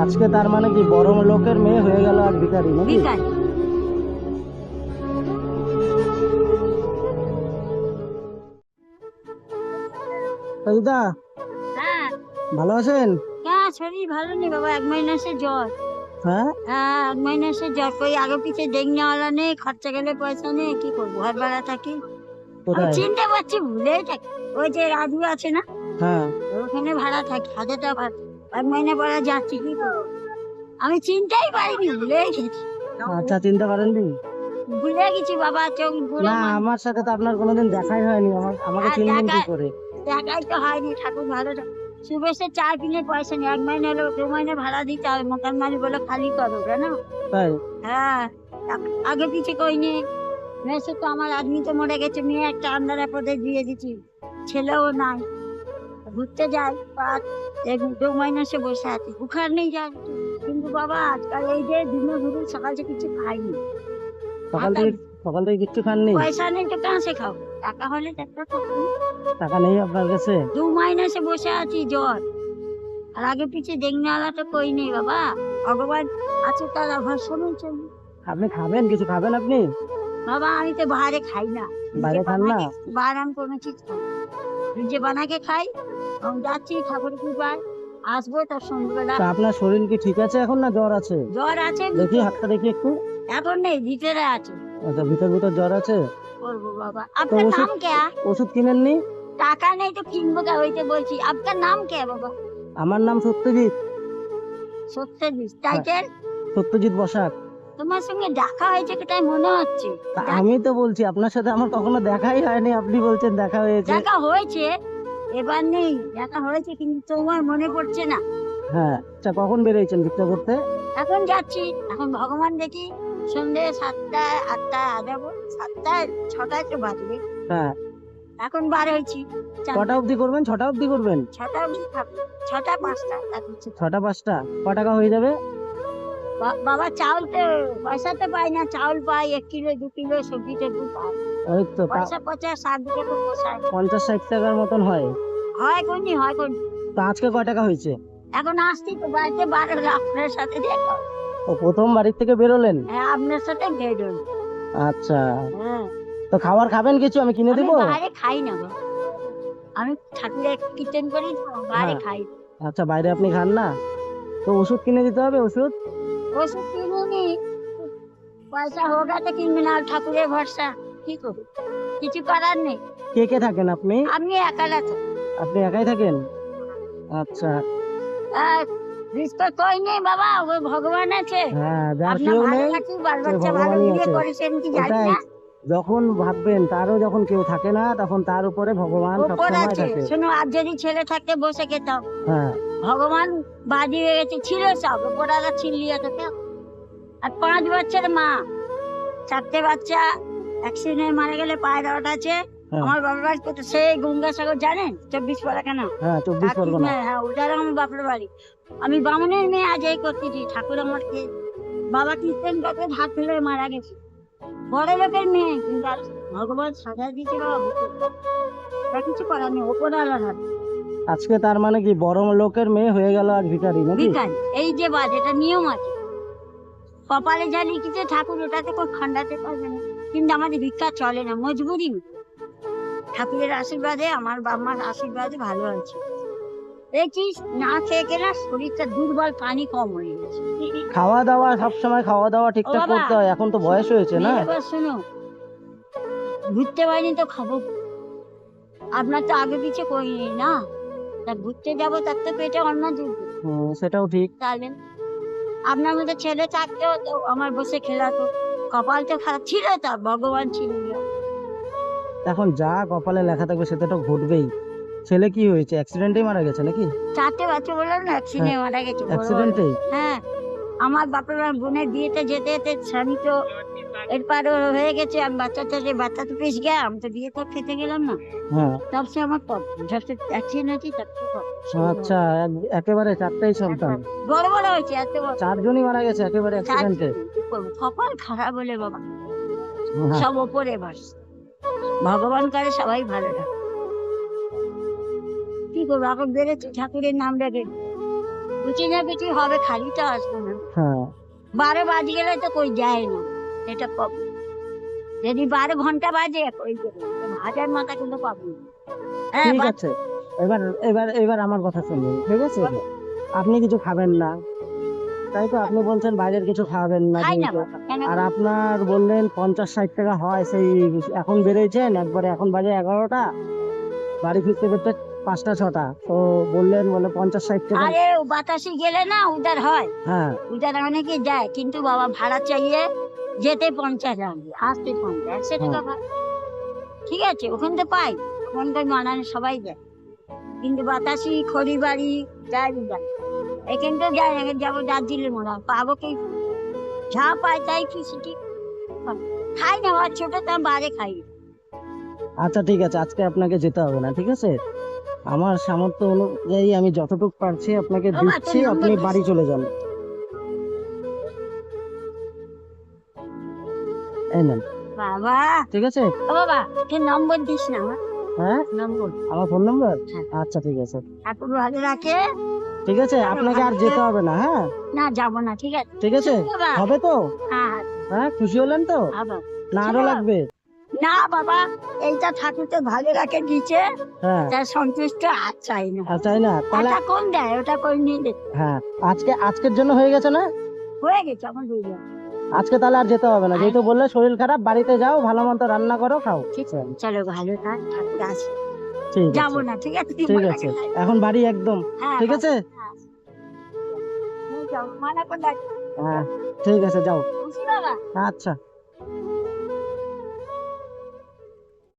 আজকে তার মানে কি বড় লোকের মেয়ে হয়ে গেল আর ভিখারি নাকি? দিদা হ্যাঁ। ভালো আছেন? হ্যাঁ শরীর ভালো নেই বাবা এক মাইনাসে জ্বর। হ্যাঁ? হ্যাঁ এক মাইনাসে জ্বর কই আগে পিছে নেই খরচা গেলে পয়সা নেই কি করব ঘর ভাড়া থাকি। চিনতে পারছি ভুলেই থাকি। ওই যে রাজু আছে না? হ্যাঁ। ওখানে ভাড়া থাকি হাজার টাকা এক মাইনে পরে যাচ্ছি কি আমি চিনতেই পারিনি ভুলেই গেছি। আচ্ছা চিনতে পারেননি? ভুলে গেছি বাবা চোখ ঘুরে না আমার সাথে তো আপনার কোনোদিন দেখাই হয়নি আমার আমাকে আর চিনবেন কি করে? দেখাই তো হয়নি ঠাকুর ভালো শুভেচ্ছা চার কিনে পয়সা নেই এক মাইনে হলো দু মাইনে ভাড়া দিতে হবে মকান মালি বলে খালি করো কেন হ্যাঁ আগে পিছে কইনি। মেসে তো আমার আদমি তো মরে গেছে মেয়ে একটা আন্দারা পদে দিয়ে দিচ্ছি ছেলেও নাই। ঘুরতে যাই পাঁচ দু মাইনাসে বসে আছি। বুখার নেই যায়। কিন্তু বাবা আজকাল এই যে দিনে ঘুরে সকাল থেকে কিছু খাইনি। সকাল থেকে সকাল থেকে কিচ্ছু খাননি? পয়সা নেই তো সে খাও টাকা হলে একটা টাকা নেই আপনার কাছে? দু মাইনাসে বসে আছি জ্বর। আর আগে পিছে দেখনেওয়ালা তো কই নেই বাবা। ভগবান আছে তার আভার সময় চলি আপনি খাবেন? কিছু খাবেন আপনি? বাবা আমি তো বাইরে খাই না। বাইরে খান না? বাইরে আমি কোনো চিজ খাই। নিজে বানাকে খাই। যাচ্ছি ঠাকুর কৃপায়। আসব তার সন্ধ্যেবেলা তা আপনার শরীর কি ঠিক আছে এখন না জ্বর আছে? জ্বর আছে দেখি হাতটা দেখি একটু। এখন নেই ভিতরে আছে। আচ্ছা ভিতর ভিতর জ্বর আছে? করব বাবা। আপনার ওষুধ- নাম কে? ওষুধ কিনেননি? টাকা নেই তো কিনবো কে হইতে বলছি। আপনার নাম কে বাবা? আমার নাম সত্যজিৎ। সত্যজিৎ। টাইটেল সত্যজিৎ বসাক। তোমার সঙ্গে দেখা হয়েছে তাই মনে হচ্ছে? তা আমি তো বলছি আপনার সাথে আমার কখনো দেখাই হয়নি। আপনি বলছেন দেখা হয়েছে। দেখা হয়েছে। এবার নেই দেখা হয়েছে কিন্তু তোমার মনে পড়ছে না। হ্যাঁ আচ্ছা কখন বেরিয়েছেন ভিক্ষা করতে? এখন যাচ্ছি এখন ভগবান দেখি সন্ধে সাতটায় আটটায় আজাবো সাতটায় ছটায় তো বাজবে। হ্যাঁ। এখন বার হয়েছি। কটা অবধি করবেন ছটা অবধি করবেন? ছটা অবধি থাকব ছটা পাঁচটা। ছটা পাঁচটা ক টাকা হয়ে যাবে? বাবা চাউল তো পয়সা তো পাই না চাউল পাই এক কিলো দু কিলো সবজি টবজি পাই। ওই তো দিকে পঞ্চাশ ষাট টাকার মতন হয়। হয় হয় কোন তা আজকে টাকা হয়েছে? এখন আসছি তো বাড়িতে আপনার সাথে দেখা ও প্রথম থেকে বেরোলেন? হ্যাঁ আপনার সাথে আচ্ছা। হ্যাঁ। তো খাবার খাবেন কিছু? আমি কিনে দেবো? বাইরে খাই না। আমি ঠাকুরের কীর্তন করি বাইরে হ্যাঁ। খাই। আচ্ছা বাইরে আপনি খান না? তো ওষুধ কিনে দিতে হবে ওষুধ? ওষুধ কিনুনি। পয়সা হোক কিনবে না ঠাকুরের ভরসা। কি করব কিছু করার নেই। কে কে থাকেন আপনি? আমি একালা তো আপনি একাই থাকেন? আচ্ছা। আর কই নেই বাবা ওই ভগবান আছে। হ্যাঁ যার কেউ নেই থাকি বাল বাচ্চা ভালো বিয়ে করেছেন কি জানি না। যখন ভাববেন তারও যখন কেউ থাকে না তখন তার উপরে ভগবান সবসময় আছে। থাকে। শোনো আর যদি ছেলে থাকতে বসে খেতাম। হ্যাঁ। ভগবান বাজি হয়ে গেছে ছিল সব। ওপরালা ছিলিয়ে তো কেউ আর পাঁচ বছর মা চারটে বাচ্চা অ্যাক্সিডেন্ট মারা গেলে পায়ে দেওয়াটা আছে হ্যাঁ। আমার বাবার বাড়ি কোথায়? সেই গঙ্গাসাগর জানেন? চব্বিশ পরগনা। হ্যাঁ চব্বিশ পরগনা। হ্যাঁ ওটার আমার বাপের বাড়ি। আমি বামুনের মেয়ে আজ এই করতেছি ঠাকুর আমাকে বাবা কীর্তন করতে হাত ফেলে মারা গেছে। বড় লোকের মেয়ে কিন্তু আর ভগবান সাজা দিয়েছে বাবা। তা কিছু করার নেই ওপর হাত। আজকে তার মানে কি বড় লোকের মেয়ে হয়ে গেল আর ভিখারি নাকি? এই যে বাজ এটা নিয়ম আছে। কপালে যা লিখেছে ঠাকুর ওটাতে কোনো ঠান্ডাতে পারবে না। কিন্তু আমাদের ভিক্ষা চলে না মজবুরি। ঠাকুরের আশীর্বাদে আমার বাবা মার আশীর্বাদে ভালো আছে। দেখিস না খেয়ে কেনা শরীরটা দুর্বল পানি কম হয়ে গেছে। খাওয়া দাওয়া সব সময় খাওয়া দাওয়া ঠিকঠাক করতে হয় এখন তো বয়স হয়েছে না? এবার শোনো। ঘুরতে পারিনি তো খাব। আপনার তো আগে পিছে করি না? তা ঘুরতে যাব তার তো পেটে অন্ন জুটবে সেটাও ঠিক। তাহলে আপনার মধ্যে ছেলে থাকতেও আমার বসে খেলাতো কপাল তো খারাপ ছিল তার ভগবান ছিল এখন যা কপালে লেখা থাকবে সেটা তো ঘটবেই। ছেলে কি হয়েছে? অ্যাক্সিডেন্টেই মারা গেছে নাকি? চারটে বাচ্চা বললাম না অ্যাক্সিডেন্টে মারা গেছে। অ্যাক্সিডেন্টেই হ্যাঁ আমার বাপের বোনের বিয়েতে যেতে যেতে স্বামী তো এরপরে হয়ে গেছে আমি বাচ্চাটা যে বাচ্চা তো পেশ গেলাম আমি তো বিয়ে তো খেতে গেলাম না। হ্যাঁ। তব সে আমার অ্যাক্সিডেন্ট হয়েছে। আচ্ছা একেবারে চারটাই সন্তান। বড় বড় হয়েছে এত চারজনই মারা গেছে একেবারে অ্যাক্সিডেন্টে কপাল খারাপ বলে বাবা। সব ওপরে বাস। ভগবান করে সবাই ভালো থাকে। কি করব এখন বেড়েছে ঠাকুরের নাম রেখে। কুচি না কুচি হবে খালি তো আসব না। হ্যাঁ। বারো বাজে গেলে তো কই যায় না। এটা পাবো যদি বারো ঘণ্টা বাজে হাজার মাথা কিন্তু পাবো হ্যাঁ ঠিক আছে এবার এবার এবার আমার কথা শুনুন ঠিক আছে? আপনি কিছু খাবেন না। তাই তো আপনি বলছেন বাইরের কিছু খাবেন না আর আপনার বললেন পঞ্চাশ ষাট টাকা হয় সেই এখন বেরোয়েছেন একবারে এখন বাজে এগারোটা। বাড়ি ফিরতে ফিরতে পাঁচটা ছটা। তো বললেন বলে পঞ্চাশ ষাট টাকা। আরে বাতাসে গেলে না উদার হয়। হ্যাঁ। উদার অনেকে যায় কিন্তু বাবা ভাড়া চাইয়ে যেতে পঞ্চাশ লাগবে আসতে পঞ্চাশ একশো টাকা। ঠিক আছে ওখান থেকে পাই। ওখানকার মানানে সবাই যায়। কিন্তু বাতাসি খড়িবাড়ি যাই যায়। এখানটা যায় না এখানে যাব দার্জিলিং মনে হয়। পাবো কি? যা পাই তাই খুশি ঠিক? খাই না আমার ছোট তো বারে খাই। আচ্ছা ঠিক আছে আজকে আপনাকে যেতে হবে না ঠিক আছে? আমার সামর্থ্য অনুযায়ী আমি যতটুকু পারছি আপনাকে দিচ্ছি আপনি বাড়ি চলে যান। বাবা। ঠিক আছে? ও বাবা তুই নম্বর দিস না আমার হ্যাঁ? নম্বর। আমার ফোন নম্বর? হ্যাঁ। আচ্ছা ঠিক আছে। ঠাকুর ভালো রাখে। ঠিক আছে আপনাকে আর যেতে হবে না হ্যাঁ? না যাব না ঠিক আছে। ঠিক আছে? হবে তো? হ্যাঁ। হ্যাঁ, খুশি হলেন তো? না আরও লাগবে? না বাবা এইটা ঠাকুর তো ভালো রাখে দিচ্ছে তার সন্তুষ্ট আর চাই না। আর চাই না। তাহলে কোন দেয় ওটা করে নিয়ে হ্যাঁ আজকে আজকের জন্য হয়ে গেছে না? হয়ে গেছে আমার হয়ে যাবে আজকে তাহলে আর যেতে হবে না। যেহেতু বললে শরীর খারাপ বাড়িতে যাও ভালো মতো রান্না করো খাও। ঠিক আছে চলো ভালো থাক ঠাকুর আছে ঠিক যাব আছে না ঠিক আছে ঠিক আছে। এখন বাড়ি একদম। হ্যাঁ ঠিক আছে? হ্যাঁ। ডাক। হ্যাঁ ঠিক আছে যাও। আচ্ছা।